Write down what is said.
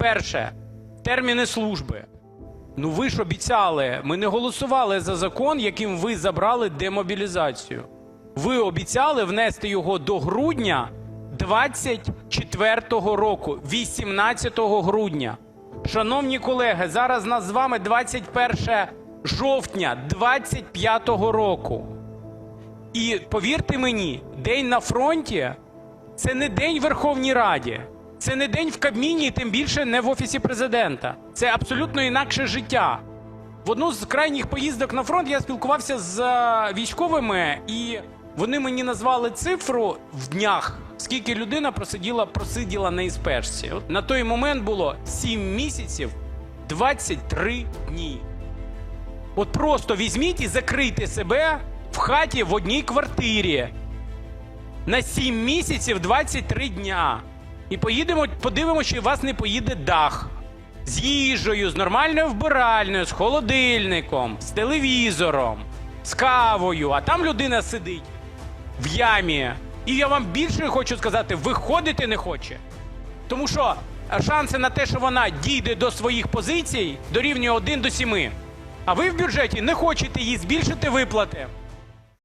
Перше терміни служби. Ну ви ж обіцяли, ми не голосували за закон, яким ви забрали демобілізацію. Ви обіцяли внести його до грудня 24-го року, 18 грудня. Шановні колеги, зараз нас з вами 21 жовтня 25-го року. І повірте мені, день на фронті це не день в Верховній Раді, це не день в Кабміні, і тим більше не в Офісі президента. Це абсолютно інакше життя. В одну з крайніх поїздок на фронт я спілкувався з е, військовими, і вони мені назвали цифру в днях, скільки людина просиділа, просиділа на. От на той момент було 7 місяців 23 дні. От просто візьміть і закрийте себе в хаті в одній квартирі на 7 місяців 23 дня. І поїдемо, подивимося, чи у вас не поїде дах. З їжею, з нормальною вбиральною, з холодильником, з телевізором, з кавою, а там людина сидить в ямі. І я вам більше хочу сказати, виходити не хоче. Тому що шанси на те, що вона дійде до своїх позицій, дорівнює 1 до 7. А ви в бюджеті не хочете їй збільшити виплати.